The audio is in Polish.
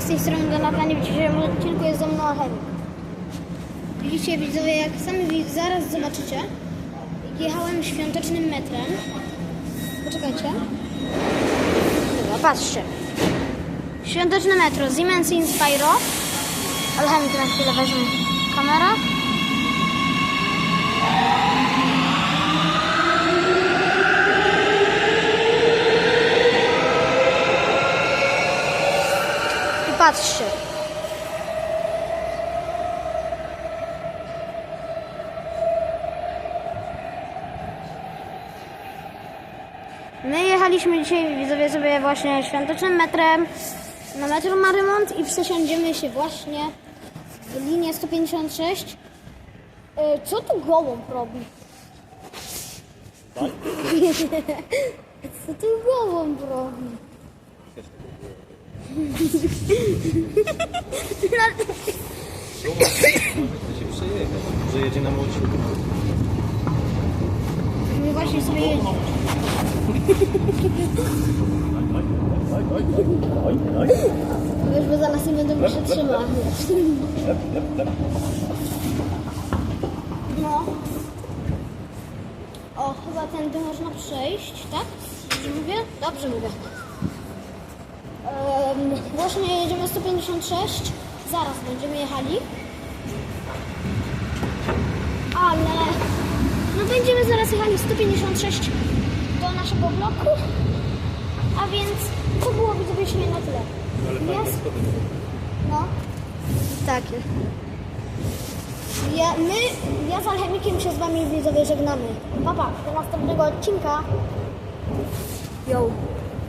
z tej strony Donata, nie widzicie, że może tylko jest ze mną Alchemik. Widzicie widzowie, jak sami zaraz zobaczycie, jechałem świątecznym metrem. Poczekajcie. Dobra, patrzcie. Świąteczne metro, Siemens Inspiro. Alchemik na chwilę weźmie kamera. I patrzcie. My jechaliśmy dzisiaj, widzowie, sobie właśnie świątecznym metrem na metro ma remont i przesiądziemy się właśnie w linię 156. E, Co tu gołąb robi? Co tu gołąb robi? Chce się przejechać, że jedzie na młodszy. My właśnie sobie jedziemy. Wiesz, bo zaraz nie będę muszę trzymać. No. O, chyba tędy można przejść, tak? Dobrze mówię? Dobrze mówię. Właśnie jedziemy 156. Zaraz będziemy jechali. Ale no będziemy zaraz jechali 156 do naszego bloku. A więc to było się na tyle. Jest? No. Takie. Ja, my, ja z Alchemikiem się z wami widzowie żegnamy. Pa, pa, do następnego odcinka. Yo.